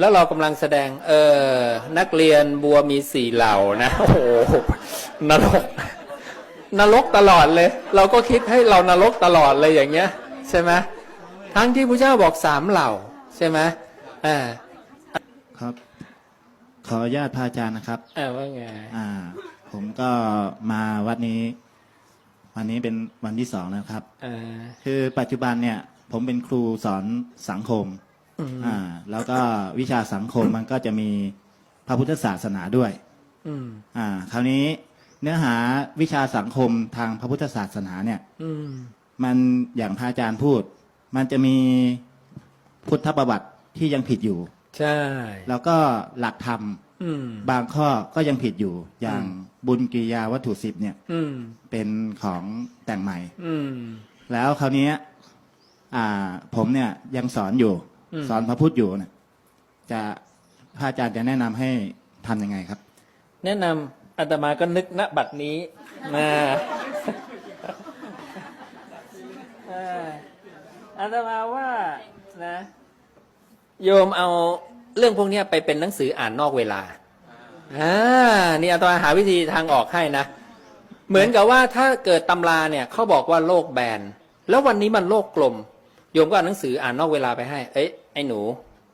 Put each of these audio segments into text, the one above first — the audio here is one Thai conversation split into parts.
แล้วเรากำลังแสดง เออ นักเรียนบัวมีสี่เหล่านะ โอ้โห นรก นรกตลอดเลย เราก็คิดให้เรานรกตลอดเลยอย่างเงี้ย ใช่ไหมทั้งที่พระเจ้าบอกสามเหล่า ใช่ไหมอ่า ครับ ขออนุญาตพระอาจารย์นะครับอ่าว่าไง อ่า ผมก็มาวัดนี้ วันนี้เป็นวันที่สองนะครับอ่าคือปัจจุบันเนี่ย ผมเป็นครูสอนสังคม อืมอ่า แล้วก็วิชาสังคมมันก็จะมีพระพุทธศาสนาด้วย อืม อ่า คราวนี้เนื้อหาวิชาสังคมทางพระพุทธศาสนาเนี่ย อืม มันอย่างพระอาจารย์พูด มันจะมีพุทธประวัติที่ยังผิดอยู่ ใช่ แล้วก็หลักธรรมอืม บางข้อก็ยังผิดอยู่ อย่างบุญกิริยาวัตถุสิบเนี่ย อืม เป็นของแต่งใหม่ อืม แล้วคราวนี้อ่า ผมเนี่ยยังสอนอยู่อืม สอนพระพุทธอยู่เนี่ยจะพระอาจารย์จะแนะนำให้ทำยังไงครับ แนะนำอาตมาก็นึกณบัดนี้นะเอ่ออาตมาว่านะ โยมเอาเรื่องพวกเนี้ยไปเป็นหนังสืออ่านนอกเวลาอ่านี่อาตมาหาวิธีทางออกให้นะ เหมือนกับว่าถ้าเกิดตำราเนี่ยเขาบอกว่าโลกแบนแล้ววันนี้มันโลกกลม โยมก็เอานหนังสืออ่านนอกเวลาไปให้ เอ้ยไอ้หนู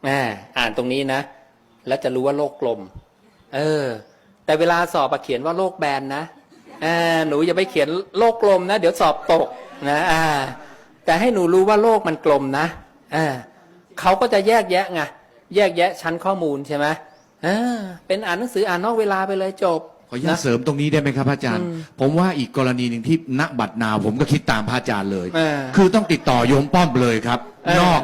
อ่าอ่านตรงนี้นะ แล้วจะรู้ว่าโลกกลม เออ แต่เวลาสอบอะเขียนว่าโลกแบนนะอ่าหนูอย่าไปเขียนโลกกลมนะ เดี๋ยวสอบตกนะอ่า แต่ให้หนูรู้ว่าโลกมันกลมนะอ่าเขาก็จะแยกแยะไงแยกแยะชั้นข้อมูลใช่ไหมอ่าเป็นอ่านหนังสืออ่านนอกเวลาไปเลยจบ ขออนุญาตเสริมตรงนี้ได้ไหมครับพระอาจารย์อืมผมว่าอีกกรณีหนึ่งที่ณบัตรนาวผมก็คิดตามพระอาจารย์เลยอ่าคือต้องติดต่อโยมป้อมเลยครับ เออ นอก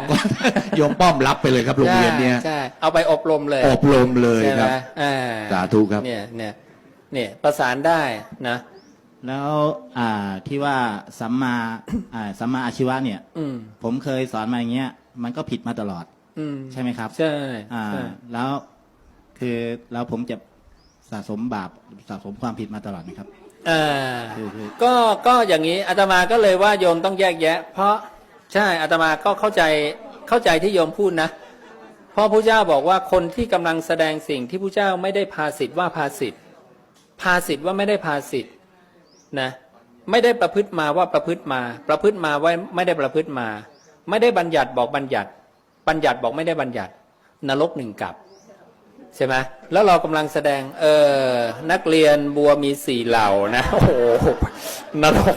โยมป้อมรับไปเลยครับโรงเรียนเนี้ยใช่ใช่เอาไปอบรมเลยอบรมเลยใช่คไหมรับ อ่าสาธุครับ เนี่ยเนี่ยเนี่ยประสานได้นะ แล้วอ่าที่ว่าสัมมา อ่าสัมมาอาชีวะเนี่ย อืม ผมเคยสอนมาอย่างเงี้ยมันก็ผิดมาตลอดอืมใช่ไหมครับใช่อ่า ใช่ แล้วคือแล้วผมจะ สะสมบาปสะสมความผิดมาตลอดไหมครับอ่าคือคือ ก็ก็อย่างนี้อาตมาก็เลยว่าโยมต้องแยกแยะ เพราะใช่อาตมาก็เข้าใจเข้าใจที่โยมพูดนะเพราะพระเจ้าบอกว่าคนที่กำลังแสดงสิ่งที่พระเจ้าไม่ได้พาสิทธิ์ว่าพาสิทธิ์พาสิทธิ์ว่าไม่ได้พาสิทธิ์นะไม่ได้ประพฤติมาว่าประพฤติมา ประพฤติมาว่าไม่ได้ประพฤติมา ไม่ได้บัญญัติบอกบัญญัติ บัญญัติบอกไม่ได้บัญญัติ นรกหนึ่งกับ ใช่ไหมแล้วเรากำลังแสดง เออ นักเรียนบัวมีสี่เหล่านะ โอ้โห นรก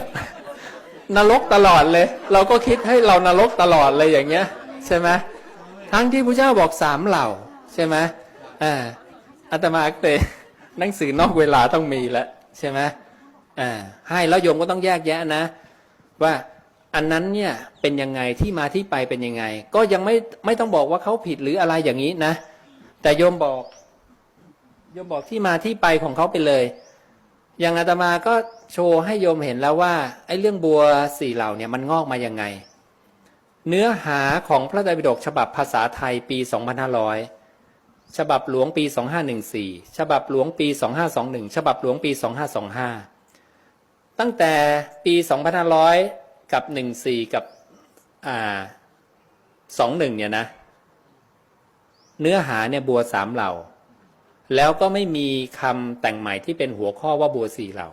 นรกตลอดเลย เราก็คิดให้เรานรกตลอดเลยอย่างเงี้ย ใช่ไหมทั้งที่พระเจ้าบอกสามเหล่า ใช่ไหมอ่าอาตมาเตหนังสือนอกเวลาต้องมีแล้วใช่ไหมอ่าให้แล้วโยมก็ต้องแยกแยะนะ ว่าอันนั้นเนี่ยเป็นยังไงที่มาที่ไปเป็นยังไง ก็ยังไม่ไม่ต้องบอกว่าเขาผิดหรืออะไรอย่างนี้นะ แต่โยมบอกโยมบอกที่มาที่ไปของเขาไปเลย อย่างอาตมาก็โชว์ให้โยมเห็นแล้วว่าไอ้เรื่องบัวสี่เหล่าเนี่ยมันงอกมายังไง เนื้อหาของพระไตรปิฎกฉบับภาษาไทยปี 2500 ฉบับหลวงปี 2514 ฉบับหลวงปี 2521 ฉบับหลวงปี 2525 ตั้งแต่ปี 2500 กับ 14 กับอ่า21เนี่ยนะ เนื้อหาเนี่ยบัวสามเหล่า แล้วก็ไม่มีคำแต่งใหม่ที่เป็นหัวข้อว่าบัวสี่เหล่า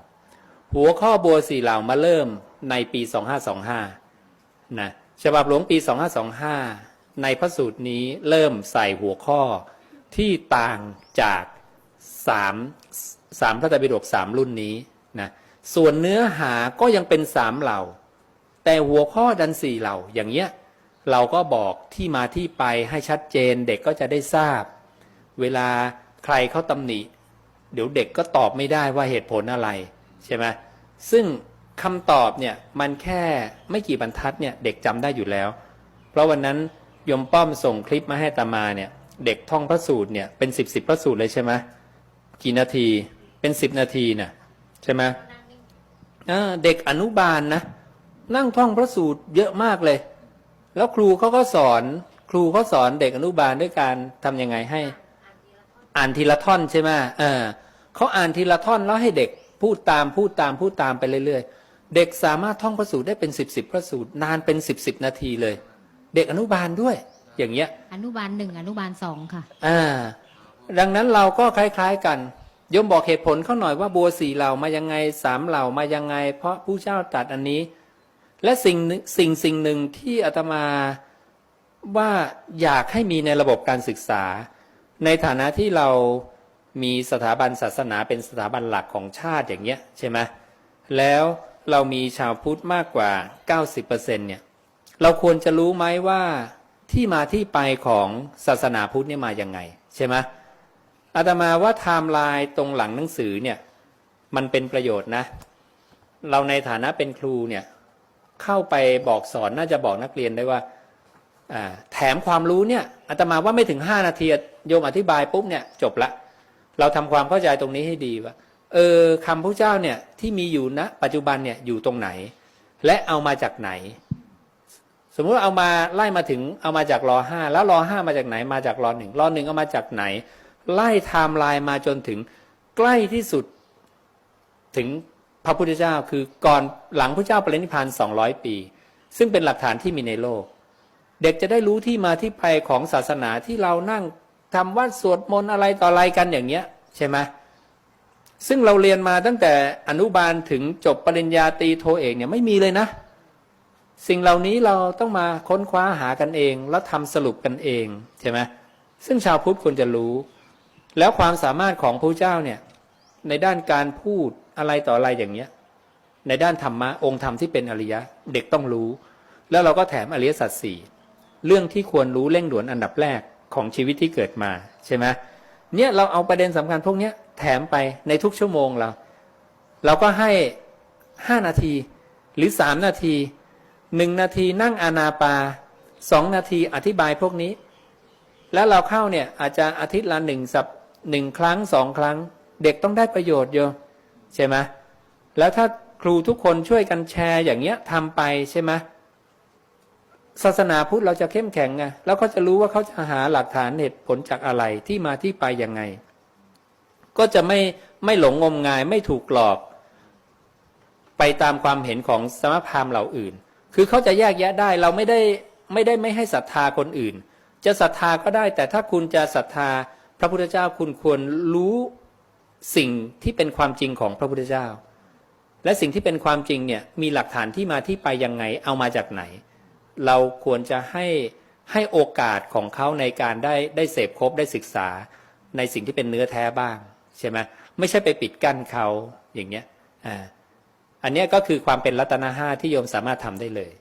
หัวข้อบัวสี่เหล่ามาเริ่มในปี2525นะฉบับหลวงปี2525ในพระสูตรนี้เริ่มใส่หัวข้อที่ต่างจากสามสามพระไตรปิฎกสามรุ่นนี้นะส่วนเนื้อหาก็ยังเป็นสามเหล่า แต่หัวข้อดันสี่เหล่าอย่างเงี้ย เราก็บอกที่มาที่ไปให้ชัดเจนเด็กก็จะได้ทราบ เวลาใครเขาตำหนิ เดี๋ยวเด็กก็ตอบไม่ได้ว่าเหตุผลอะไรใช่ไหมซึ่งคำตอบเนี่ยมันแค่ไม่กี่บรรทัดเนี่ยเด็กจำได้อยู่แล้ว เพราะวันนั้นยมป้อมส่งคลิปมาให้ตามาเนี่ยเด็กท่องพระสูตรเนี่ยเป็นสิบสิบพระสูตรเลยใช่ไหมกี่นาทีเป็นสิบนาทีน่ะใช่ไหมอ่าเด็กอนุบาลนะนั่งท่องพระสูตรเยอะมากเลย แล้วครูเขาก็สอน ครูเขาสอนเด็กอนุบาลด้วยการทำยังไงให้ อ่านทีละท่อนใช่ไหมเออเขาอ่านทีละท่อนแล้วให้เด็กพูดตามพูดตามพูดตามไปเรื่อยๆ เด็กสามารถท่องพระสูตรได้เป็นสิบสิบพระสูตรนานเป็นสิบสิบนาทีเลย เด็กอนุบาลด้วย อย่างเงี้ย อนุบาลหนึ่งอนุบาลสองค่ะ อ่า ดังนั้นเราก็คล้าย ๆกันโยมบอกเหตุผลเขาหน่อยว่าบัวสี่เหล่ามายังไงสามเหล่ามายังไง เพราะผู้เจ้าตรัดอันนี้ และสิ่งสิ่งสิ่งหนึ่งที่อาตมาว่าอยากให้มีในระบบการศึกษา ในฐานะที่เรามีสถาบันศาสนาเป็นสถาบันหลักของชาติอย่างเงี้ยใช่ไหมแล้วเรามีชาวพุทธมากกว่า 90%เนี่ยเราควรจะรู้ไหมว่าที่มาที่ไปของศาสนาพุทธเนี่ยมาอย่างไงใช่ไหมอาตมาว่าไทม์ไลน์ตรงหลังหนังสือเนี่ยมันเป็นประโยชน์นะ เราในฐานะเป็นครูเนี่ย เข้าไปบอกสอนน่าจะบอกนักเรียนได้ว่าแถมความรู้เนี่ยอาตมาว่าไม่ถึง 5 นาทีโยมอธิบายปุ๊บเนี่ยจบละ เราทำความเข้าใจตรงนี้ให้ดีว่าเออคำพระเจ้าเนี่ยที่มีอยู่ณปัจจุบันเนี่ยอยู่ตรงไหน และเอามาจากไหน สมมุติเอามาไล่มาถึงเอามาจากรอห้าแล้วรอห้ามาจากไหนมาจากรอหนึ่งรอหนึ่งเอามาจากไหน ไล่ไทม์ไลน์มาจนถึงใกล้ที่สุดถึง พระพุทธเจ้าคือก่อนหลังพระเจ้าปรินิพพานสองร้อยปี ซึ่งเป็นหลักฐานที่มีในโลก เด็กจะได้รู้ที่มาที่ไปของศาสนาที่เรานั่งทำวัดสวดมนต์อะไรต่ออะไรกันอย่างเงี้ยใช่ไหมซึ่งเราเรียนมาตั้งแต่อนุบาลถึงจบปริญญาตรีโทเอกเนี่ยไม่มีเลยนะ สิ่งเหล่านี้เราต้องมาค้นคว้าหากันเอง แล้วทำสรุปกันเองใช่ไหมซึ่งชาวพุทธควรจะรู้ แล้วความสามารถของพระเจ้าเนี่ยในด้านการพูด อะไรต่ออะไรอย่างเงี้ย ในด้านธรรมะองค์ธรรมที่เป็นอริยะเด็กต้องรู้ แล้วเราก็แถมอริยสัจสี่เรื่องที่ควรรู้เร่งด่วนอันดับแรกของชีวิตที่เกิดมาใช่ไหมเนี่ยเราเอาประเด็นสำคัญพวกเนี้ยแถมไปในทุกชั่วโมงเรา เราก็ให้ห้านาทีหรือสามนาทีหนึ่งนาทีนั่งอานาปาสองนาทีอธิบายพวกนี้ แล้วเราเข้าเนี่ยอาจจะอาทิตย์ละหนึ่งสัปหนึ่งครั้งสองครั้ง เด็กต้องได้ประโยชน์โยม ใช่ไหมแล้วถ้าครูทุกคนช่วยกันแชร์อย่างเงี้ยทำไปใช่ไหมศาสนาพุทธเราจะเข้มแข็งไงแล้วก็จะรู้ว่าเขาจะหาหลักฐานเหตุผลจากอะไรที่มาที่ไปยังไง ก็จะไม่ไม่หลงงมงายไม่ถูกหลอก ไปตามความเห็นของสมภารเหล่าอื่น คือเขาจะแยกแยะได้เราไม่ได้ไม่ได้ไม่ให้ศรัทธาคนอื่น จะศรัทธาก็ได้ แต่ถ้าคุณจะศรัทธาพระพุทธเจ้าคุณควรรู้ สิ่งที่เป็นความจริงของพระพุทธเจ้า และสิ่งที่เป็นความจริงเนี่ยมีหลักฐานที่มาที่ไปยังไงเอามาจากไหน เราควรจะให้ให้โอกาสของเขาในการได้ได้เสพครบได้ศึกษาในสิ่งที่เป็นเนื้อแท้บ้างใช่ไหมไม่ใช่ไปปิดกั้นเขาอย่างเงี้ยอ่าอันนี้ก็คือความเป็นรัตนห้าที่โยมสามารถทำได้เลย